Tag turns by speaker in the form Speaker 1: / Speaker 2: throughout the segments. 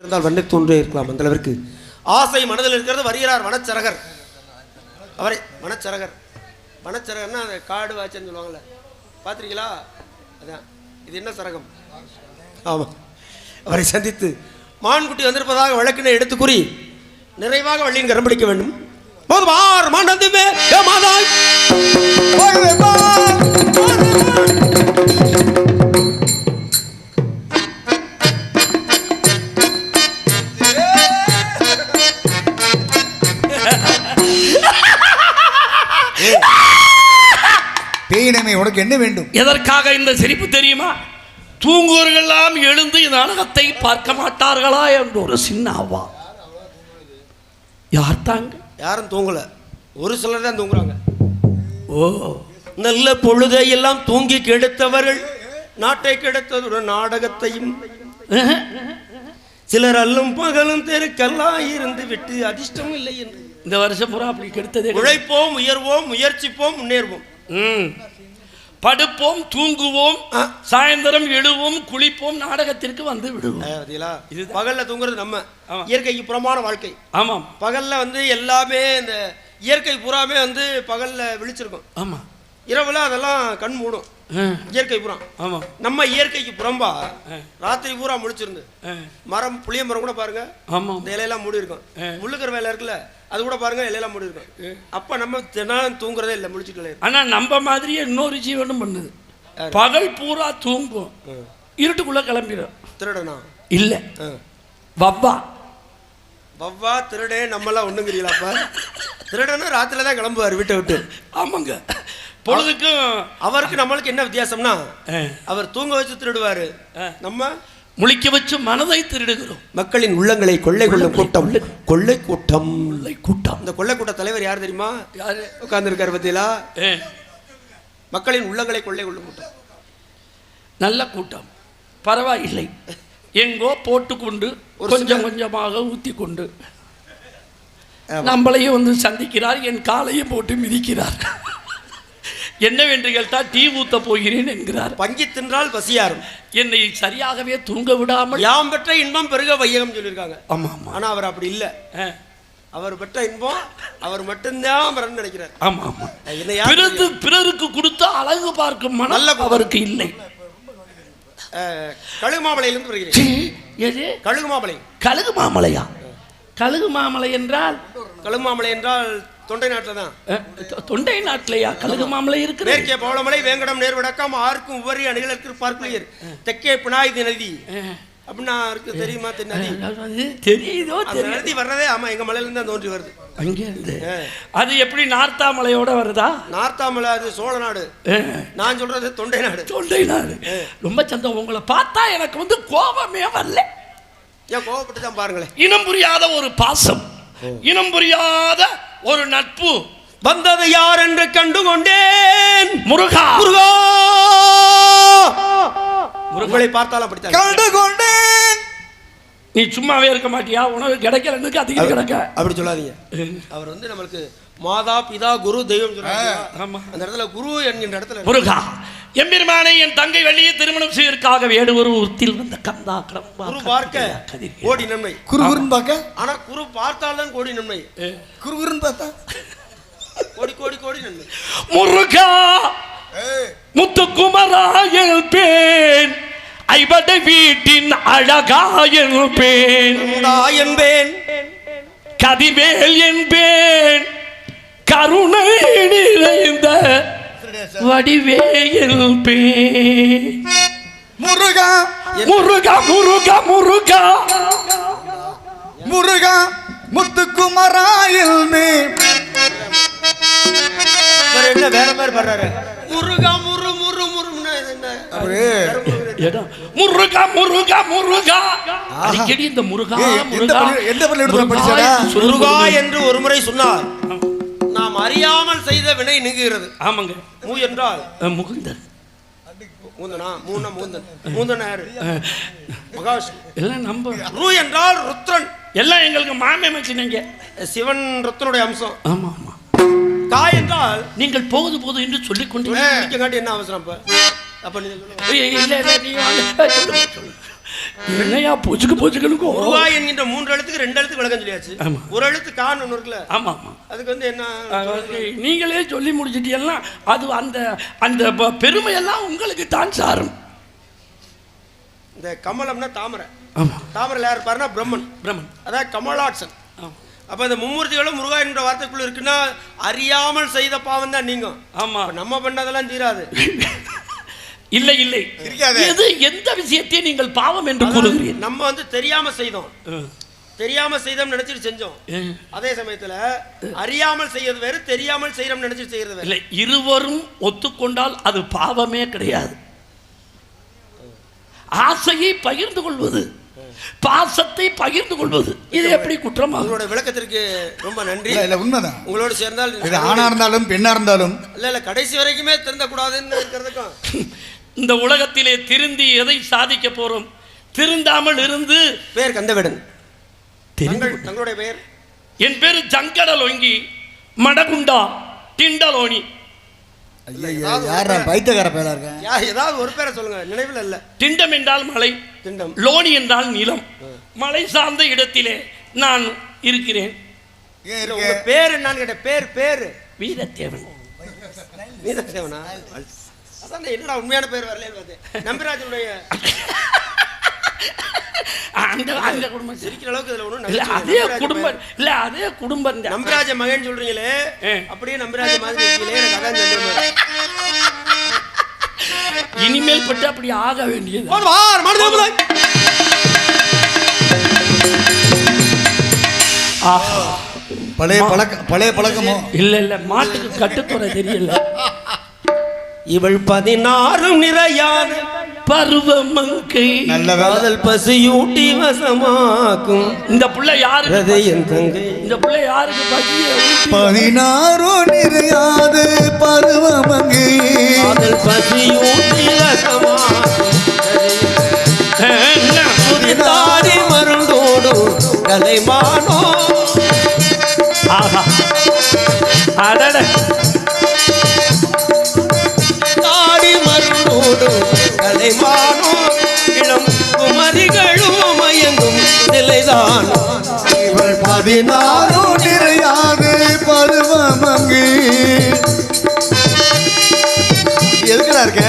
Speaker 1: இருந்தால் வண்ணை தோன்றே இருக்கலாம் அந்த அளவிற்கு. ஆசை மனதில் இருக்கிறது வருகிறார் வனச்சரகர். அவரை வனச்சரகர். வனச்சரகர்னா அந்த காடு வாச்சன்னு சொல்லுவாங்கள்ல பார்த்துருக்கீங்களா? அதான். இது என்ன சரகம்? ஆமாம் அவரை சந்தித்து மான்குட்டி வந்திருப்பதாக வழக்கினை எடுத்து கூறி நிறைவாக வள்ளியின் கரம்பிடிக்க வேண்டும். போதும். போதுமார் மாண்டந்துமே ஏமாதாய்
Speaker 2: எதற்காக இந்த சிரிப்பு தெரியுமா? தூங்குவர்களெல்லாம் எழுந்து இந்த நாடகத்தை பார்க்க மாட்டார்களா என்ற ஒரு சின்ன அவ்வா. யார் தாங்க?
Speaker 1: யாரும் தூங்கல. ஒரு சிலர் தான் தூங்குறாங்க.
Speaker 2: ஓ.
Speaker 1: நல்ல பொழுதை எல்லாம் தூங்கி கெடுத்தவர்கள் நாட்டை கெடுத்ததுடன் நாடகத்தையும். சிலர் அல்லும் பகலும் தெருக்கெல்லாம் இருந்து விட்டு அதிர்ஷ்டம் இல்லை என்று.
Speaker 2: இந்த வருஷம் பூரா அப்படி கெடுத்ததே.
Speaker 1: உழைப்போம் உயர்வோம் முயற்சிப்போம் முன்னேறுவோம்.
Speaker 2: ம். படுப்போம் தூங்குவோம். சாயந்தரம் எழுவோம் குளிப்போம் நாடகத்திற்கு வந்து விடுவோம்
Speaker 1: பாத்தீங்களா? பகல்ல தூங்குறது நம்ம. இயற்கைக்கு புறமான வாழ்க்கை
Speaker 2: ஆமாம்
Speaker 1: பகல்ல வந்து எல்லாமே இந்த இயற்கை பூராமே வந்து பகல்ல விழிச்சிருக்கும்
Speaker 2: ஆமா
Speaker 1: இரவுல அதெல்லாம் கண் மூடும். இயற்கை புறம்
Speaker 2: ஆமாம்
Speaker 1: நம்ம இயற்கைக்கு புறம்பா. ராத்திரி பூரா முழிச்சிருந்து
Speaker 2: அஹ்.
Speaker 1: மரம் புளிய மரம் கூட பாருங்க.
Speaker 2: ஆமாம்
Speaker 1: இந்த இலையெல்லாம் மூடி இருக்கும். முள்ளுக்கிற வேலை இருக்குல்ல அது கூட பாருங்க இலையெல்லாம் மூடி இருக்கும். அப்ப நம்ம தினம் தூங்குறதே இல்லை முழிச்சுட்டு
Speaker 2: ஆனா நம்ம மாதிரியே இன்னொரு ஜீவனும் பண்ணுது. பகல் பூரா தூங்கும் இருட்டுக்குள்ள கிளம்பிடும்
Speaker 1: திருடனா?
Speaker 2: இல்ல. வவ்வா.
Speaker 1: வவ்வா திருடே நம்மளாம் ஒண்ணுங்கிறீங்களாப்பா திருடனா ராத்திரில தான் கிளம்புவார் வீட்டை விட்டு.
Speaker 2: ஆமாங்க. பொழுதுக்கும்
Speaker 1: அவருக்கு நம்மளுக்கு என்ன வித்தியாசம்னா. அவர் தூங்க வச்சு திருடுவாரு. நம்ம
Speaker 2: முழிக்க வச்சு மனதை திருடுகிறோம்.
Speaker 1: மக்களின் உள்ளங்களை கொள்ளை கொள்ளும் கூட்டம். கொள்ளை கூட்டம்.
Speaker 2: கொள்ளை கூட்டம்.
Speaker 1: அந்த கொள்ளை கூட்ட தலைவர் யார் தெரியுமா?
Speaker 2: யாரு?
Speaker 1: உட்கார்ந்துருக்காரு பத்தியலா?
Speaker 2: ஏ,
Speaker 1: மக்களின் உள்ளங்களை கொள்ளை கொள்ளும் கூட்டம்.
Speaker 2: நல்ல கூட்டம். பரவாயில்லை. எங்கோ போட்டுக்கொண்டு கொஞ்சம் கொஞ்சமாக ஊத்தி கொண்டு நம்மளையும் வந்து சந்திக்கிறார் என் காலையும் போட்டு மிதிக்கிறார். என்னவென்று கேட்டால் டீ ஊத்த போகிறேன் என்கிறார்.
Speaker 1: பங்கி தின்றால் பசியாரும்.
Speaker 2: என்னை சரியாகவே தூங்க விடாமல்
Speaker 1: யாம் பெற்ற இன்பம் பெருக வையகம் சொல்லியிருக்காங்க.
Speaker 2: ஆமா ஆமா.
Speaker 1: ஆனா அவர் அப்படி இல்ல. அவர் பெற்ற இன்பம் அவர் மட்டும்தான் பெறன்னு நினைக்கிறார்.
Speaker 2: ஆமா ஆமா.
Speaker 1: என்ன யார்
Speaker 2: பிறகு பிறருக்கு கொடுத்த அழகு பார்க்கும் மனம். அவருக்கு இல்லை.
Speaker 1: அஹ், கழுகு மாமலையிலிருந்து வருகிறேன்
Speaker 2: சீ, எது
Speaker 1: கழுகு மாமலை
Speaker 2: கழுகு மாமலையா கழுகு மாமலை என்றால்
Speaker 1: கழுகு மாமலை என்றால் தொண்டை நாட்டில் தான்.
Speaker 2: தொண்டை நாட்டிலையா? கழுகு மாமலை இருக்கிறது
Speaker 1: மேற்கே பவளமலை வேங்கடம் நேர்வடக்கம் ஆர்க்கும் உவரி அணிகளுக்கு பார்க்கலையர். தெற்கே பினாயுதி நதி. அப்படின்னா இருக்கு தெரியுமா நதி?
Speaker 2: தெரியுதோ
Speaker 1: நதி வர்றதே ஆமா எங்க மலையில இருந்து தான் தோன்றி வருது.
Speaker 2: அங்கே இருந்து அது எப்படி நார்த்தாமலையோட வருதா?
Speaker 1: நார்த்தாமலை அது சோழ நாடு. நான் சொல்றது தொண்டை நாடு.
Speaker 2: தொண்டை நாடு. ரொம்ப சந்தம் உங்களை பார்த்தா எனக்கு வந்து கோபமே வரல.
Speaker 1: ஏன் கோவப்பட்டு தான் பாருங்களேன்.
Speaker 2: இனம் புரியாத ஒரு பாசம். இனம் புரியாத ஒரு நட்பு.
Speaker 1: வந்தது யார் என்று கண்டு கொண்டேன்
Speaker 2: முருகா.
Speaker 1: முருகா. உங்களை பார்த்தாலும் அப்படித்தான்
Speaker 3: கண்டு கொண்டேன்
Speaker 2: நீ சும்மாவே இருக்க மாட்டியா? உனக்கு கிடைக்கலன்னு அதிகம் கிடக்க.
Speaker 1: அப்படி சொல்லாதீங்க. அவர் வந்து நம்மளுக்கு மாதா பிதா குரு தெய்வம் சொல்றாங்க
Speaker 2: ஆமா.
Speaker 1: அந்த இடத்துல குரு என்கின்ற இடத்துல
Speaker 2: முருகா. எம்பெருமானை என் தங்கை வள்ளியை திருமணம் செய்வதற்காக வேடுவர் ஊர்த்தில் வந்த கந்தா கடம்பா
Speaker 1: குரு பார்க்க கோடி. நன்மை.
Speaker 3: குறுகுறுன்னு பார்க்க?
Speaker 1: ஆனா குரு பார்த்தால்தான் கோடி நன்மை.
Speaker 3: குறுகுறுன்னு பார்த்தா?
Speaker 1: கோடி கோடி கோடி நன்மை.
Speaker 2: முருகா முத்துக்குமராயல் பேன் ஐவடை வீட்டின் அழகாயல் பேன்.
Speaker 1: என்பேன்
Speaker 2: கதிர்வேல் என்பேன் கருணை நிறைந்த வடிவேல் பேன்
Speaker 3: முருகா
Speaker 2: முருகா முருகா முருகா
Speaker 3: முருகா முத்துக்குமராயில் மே
Speaker 1: என்ன வேற மாதிரி பாடுறாரு முருகா முரு முரு. வேற முருகு.
Speaker 2: முருகா முருகா அடிக்கடி இந்த முருகா முருகா
Speaker 3: எந்த
Speaker 2: முருகா பொழுது-
Speaker 1: என்று ஒரு முறை சொன்னார் நாம் அறியாமல் செய்த வினை நீங்குகிறது.
Speaker 2: ஆமாங்க.
Speaker 1: மூ என்றால்
Speaker 2: அஹ், முகுந்தன்.
Speaker 1: மூந்தனா? மூன மூந்தன். மூந்தன் யாரு?
Speaker 2: அஹ்,
Speaker 1: மகாவிஷ்ணு.
Speaker 2: எல்லாம் நம்ப
Speaker 1: ரு என்றால் ருத்ரன்.
Speaker 2: எல்லாம் எங்களுக்கு மாமே மச்சினீங்க
Speaker 1: சிவன் ருத்ரனுடைய அம்சம்.
Speaker 2: ஆமா ஆமா.
Speaker 1: கா என்றால்?
Speaker 2: நீங்கள் போகுது போகுது என்று சொல்லிக் கொண்டு
Speaker 1: என்ன அவசரம் அப்ப.
Speaker 2: இல்ல இல்ல நீ என்னையா பொச்சுக்கு பொச்சுக்கனுக்கும்
Speaker 1: முருகாய் என்கின்ற மூன்று எழுத்துக்கு ரெண்டு எழுத்துக்கு விளக்கம் சொல்லியாச்சு. ஒரு எழுத்து கான் ஒன்று இருக்குல்ல?
Speaker 2: ஆமா ஆமா.
Speaker 1: அதுக்கு வந்து என்ன
Speaker 2: நீங்களே சொல்லி முடிச்சிட்டீங்கன்னா அது அந்த அந்த பெருமையெல்லாம் உங்களுக்கு தான் சாரும்.
Speaker 1: இந்த கமலம்னா தாமரை.
Speaker 2: ஆமா.
Speaker 1: தாமரையில் யார் இருப்பாருன்னா பிரம்மன்.
Speaker 2: பிரம்மன்.
Speaker 1: அதான் கமலாட்சன். அப்ப இந்த மும்மூர்த்திகளும் முருகா என்ற வார்த்தைக்குள்ள இருக்குன்னா அறியாமல் செய்த பாவம் தான் நீங்கும்.
Speaker 2: ஆமா.
Speaker 1: நம்ம பண்ணதெல்லாம் தீராது.
Speaker 2: இல்லை இல்லை. எது எந்த விஷயத்தை நீங்கள் பாவம் என்று கூறுகிறீர்கள்?
Speaker 1: நம்ம வந்து தெரியாம செய்தோம். தெரியாம செய்தோம் நினைச்சிட்டு செஞ்சோம். அதே சமயத்துல அறியாமல் செய்யறது வேறு தெரியாமல் செய்யறோம் நினைச்சிட்டு செய்யறது வேறு.
Speaker 2: இல்லை இருவரும் ஒத்துக்கொண்டால் அது பாவமே கிடையாது. ஆசையை பகிர்ந்து கொள்வது பாசத்தை பகிர்ந்து கொள்வது இது எப்படி குற்றமாகும்?
Speaker 1: உங்களோட விளக்கத்திற்கு ரொம்ப நன்றி.
Speaker 3: இல்ல இல்ல உண்மைதான்.
Speaker 1: உங்களோடு சேர்ந்தால்
Speaker 3: இது ஆணா இருந்தாலும் பெண்ணா இருந்தாலும்
Speaker 1: இல்ல இல்ல கடைசி வரைக்குமே திருந்த கூடாதுன்னு இருக்கிறதுக்கும்.
Speaker 2: இந்த உலகத்திலே திருந்தி எதை சாதிக்க போறோம்? திருந்தாமல் இருந்து
Speaker 1: பேர் கந்தவேடன். தங்களுடைய பெயர்?
Speaker 2: என் பேரு ஜங்கடலொங்கி மடகுண்டா டிண்டலோனி
Speaker 1: ஏதாவது ஒரு பேரை. சொல்லுங்க நினைவில் இல்ல.
Speaker 2: டிண்டம் என்றால் மலை
Speaker 1: திண்டம்.
Speaker 2: லோனி என்றால் நிலம். மலை சார்ந்த இடத்திலே நான் இருக்கிறேன்.
Speaker 1: உங்க பேர் என்னன்னு கேட்டேன். பேர் பேரு.
Speaker 2: வீரத்தேவன்?
Speaker 1: அதான் என்னடா உண்மையான பேர் வரலன்னு பார்த்தேன். நம்பிராஜனுடைய
Speaker 2: அந்த அந்த குடும்பம். சரி
Speaker 1: சிரிக்கிற அளவுக்கு இதுல ஒன்றும்
Speaker 2: இல்ல அதே குடும்பம் இல்ல அதே குடும்பம் தான்.
Speaker 1: நம்பிராஜ மகன் சொல்றீங்களே. அப்படியே நம்பிராஜ மாதிரி
Speaker 2: இனிமேல் பட்டு அப்படி ஆக வேண்டியது. ஆஹா
Speaker 3: பழைய பழக்க பழைய பழக்கமோ?
Speaker 2: இல்ல இல்ல மாட்டுக்கு கட்டுத்துறை தெரியல.
Speaker 1: இவள் பதினாறும் நிறையாத
Speaker 2: பருவமங்கை.
Speaker 3: நல்ல வேலை
Speaker 1: காதல் பசியூட்டி வசமாக்கும்.
Speaker 2: இந்த புள்ள யாருக்கு
Speaker 1: ஹிருதயம் தங்கை.
Speaker 2: இந்த புள்ள யாருக்கு பசிய?
Speaker 3: பதினாறோ நிறையாது பருவமங்கை.
Speaker 1: காதல் பசியூட்டி வசமாக்கும். மருந்தோடும் கலைமானோ.
Speaker 2: ஆஹா. அடட.
Speaker 1: கலைமானோ இளம் குமரிகளும் மயங்கும் நிலைதான்.
Speaker 3: இவள் பதினாறோ நிறையாது பருவமங்கை. எதுக்குடா இருக்க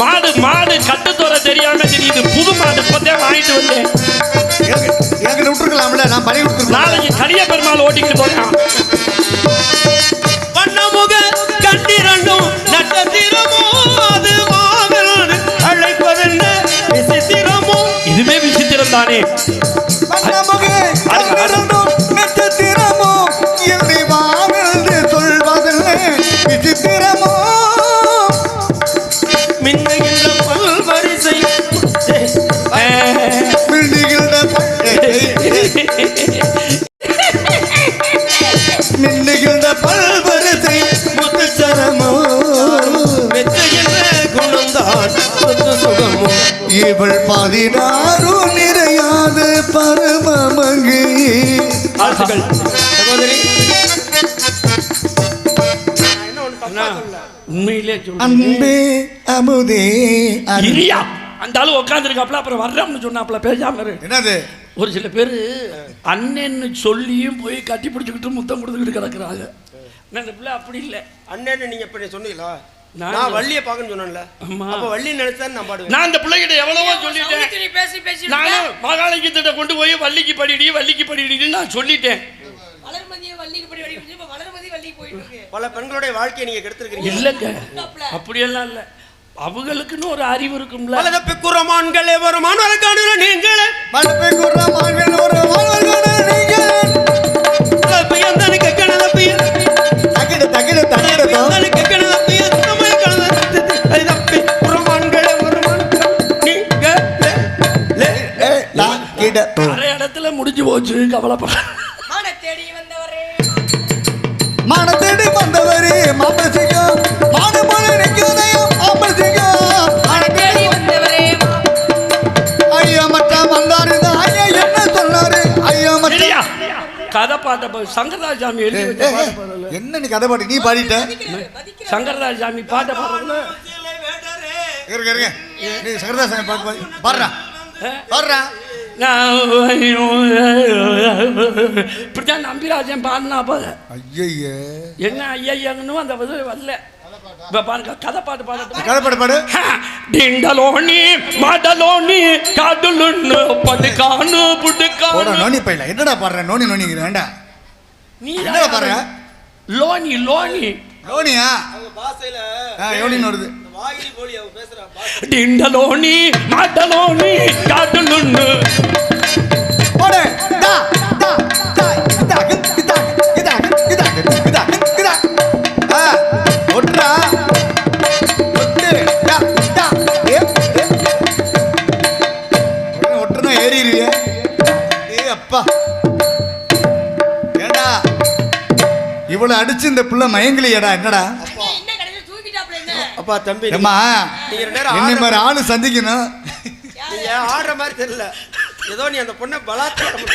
Speaker 2: மாடு மாடு கட்டுத்துறை தெரியாம தெரியுது புது மாடு இப்பதான் வாங்கிட்டு வந்தேன்
Speaker 3: எனக்கு விட்டுருக்கலாம்ல நான் பணி விட்டுருக்கலாம்
Speaker 2: நாளைக்கு கலிய பெருமாள் ஓட்டிக்கிட்டு போறான். தானே?
Speaker 3: நட்சத்திரமோ சொல்வதில்லை. விசித்திரமோ?
Speaker 1: மின்னுகின்ற பல்வரிசை. முத்துச்சரமோ மெச்சுகின்ற குணம்தான் சுகமோ
Speaker 3: இவள் பதினாறு
Speaker 2: சொல்றேன்.
Speaker 3: அன்பே அமுதே.
Speaker 2: இரியா! அந்த ஆளு உட்காந்துருக்காப்ல அப்புறம் வர்றோம்னு சொன்னாப்ல பேசாம இரு.
Speaker 3: என்னது?
Speaker 2: ஒரு சில பேர் அண்ணன்னு சொல்லியும் போய் கட்டி பிடிச்சிக்கிட்டு முத்தம் கொடுத்துக்கிட்டு கிடக்குறாங்க. இந்த பிள்ளை அப்படி இல்லை.
Speaker 1: அண்ணன்னு நீங்க இப்ப சொன்னீங்களா?
Speaker 2: நான்
Speaker 1: வள்ளியை பார்க்கணும்னு சொன்னேன்ல. அப்ப வள்ளி நினைச்சா நான் பாடுவேன்.
Speaker 2: நான் இந்த பிள்ளைகிட்ட எவ்வளவோ சொல்லிட்டேன்.
Speaker 4: பேசி பேசி
Speaker 2: நானும் மகாலட்சத்திட்ட கொண்டு போய் வள்ளிக்கு படிடி வள்ளிக்கு படிடின்னு நான் சொல்லிட்டேன்
Speaker 4: வளர்மதியை வள்ளிக்கு படி வடி இப்ப வளர்மதி வள்ளிக்கு போயிட்டு இருக்கு
Speaker 1: பல பெண்களுடைய வாழ்க்கையை நீங்க கெடுத்திருக்கீங்க
Speaker 2: இல்லைங்க. அப்படியெல்லாம் இல்லை. அவங்களுக்குன்னு ஒரு அறிவு இருக்கும்ல.
Speaker 1: பல தப்பி குறமான்களே வருமான காணுற நீங்கள்.
Speaker 3: குர்ரமார்கள் ஒரு நீங்கள். தகிடு தகிடு தகிடு
Speaker 1: தமிழ் தப்பி நீங்கள்.
Speaker 3: கிட.
Speaker 2: இடத்துல முடிஞ்சு போச்சு கவலைப்பட.
Speaker 4: மான தேடி வந்தவரே.
Speaker 3: மான வந்தவரே மாமசிங்கம் மான போல நிற்கிறதையும்
Speaker 4: வந்தவரே
Speaker 3: ஐயா மச்சான் வந்தாரு ஐயா என்ன சொன்னாரு ஐயா மச்சான்
Speaker 2: கதை பாட்ட பா- சங்கரதாஸ் சாமி எழுதி பாட்டை
Speaker 3: என்ன நீ கதை பாட்டு நீ பாடிட்ட
Speaker 2: சங்கரதாஸ் சாமி பாட்டை பாடுறதுல
Speaker 3: இருங்க இருங்க நீ சகரதாசன் பாட்டு பாடி பாடுறா வர்றா
Speaker 2: நான் இப்படிதான் நம்பிராஜன் பாடினா போத
Speaker 3: ஐயய்யே
Speaker 2: என்ன ஐயன்னு அந்த இது வரல இப்ப பாருங்க கதை பாட்டு பாடட்டும்
Speaker 3: கலப்பட பாடு
Speaker 2: డిండలోని మాటలోని కాదులున్ను పడుకాను
Speaker 3: போடா
Speaker 2: పుడుకాను
Speaker 3: நோனி பையில என்னடா பாடுற நோனி நோனிங்கிற வேண்டா
Speaker 2: నీ
Speaker 3: என்னடா பாடுற
Speaker 2: లోని లోని
Speaker 3: நோனியா
Speaker 1: அவங்க பாசையில
Speaker 3: ஆ யோனின்னு வருது
Speaker 1: இந்த வாகிலி போலி அவங்க பேசுற பாஷை
Speaker 2: డిండలోని మాటలోని
Speaker 3: இவ்வளவு அடிச்சு இந்த புள்ள மயங்கலியடா என்னடா?
Speaker 1: அப்பா. தம்பி நேரம்
Speaker 3: என்னை மாதிரி ஆளு சந்திக்கணும்.
Speaker 1: ஆடுற மாதிரி தெரியல. ஏதோ நீ அந்த பொண்ணை பலாத்காரம்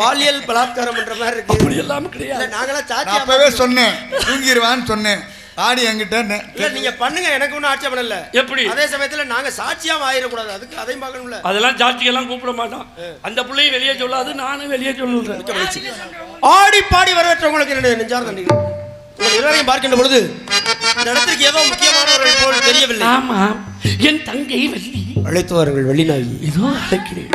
Speaker 1: பாலியல் பலாத்காரம் பண்ற மாதிரி இருக்கு.
Speaker 2: அப்படி எல்லாம்
Speaker 1: இல்ல
Speaker 2: கிடையாது
Speaker 1: நாங்களாம்
Speaker 3: நான்
Speaker 1: சாட்சியா
Speaker 3: அப்பவே சொன்னேன் தூங்கிடுவான்னு சொன்னேன். ஆடி என்கிட்ட
Speaker 1: இல்ல நீங்க பண்ணுங்க எனக்கு ஒன்றும் ஆட்சேபம் இல்ல.
Speaker 2: எப்படி?
Speaker 1: அதே சமயத்துல நாங்க சாட்சியா ஆயிடக்கூடாது. அதுக்கு அதையும் பார்க்கணும்ல.
Speaker 2: அதெல்லாம் ஜாஸ்தியெல்லாம் கூப்பிட மாட்டான். அந்த பிள்ளையும் வெளியே சொல்லாது நானும் வெளியே சொல்லுறேன்
Speaker 1: ஆடி பாடி வரவேற்றவங்களுக்கு என்னுடைய நெஞ்சார் நன்றிகள் உங்கள் இருவரையும் பார்க்கின்ற பொழுது இந்த இடத்திற்கு ஏதோ முக்கியமானவர்கள் போல் தெரியவில்லை.
Speaker 2: ஆமா என் தங்கை வள்ளி.
Speaker 1: அழைத்து வாருங்கள் வெளிநாயகி
Speaker 2: ஏதோ அழைக்கிறேன்.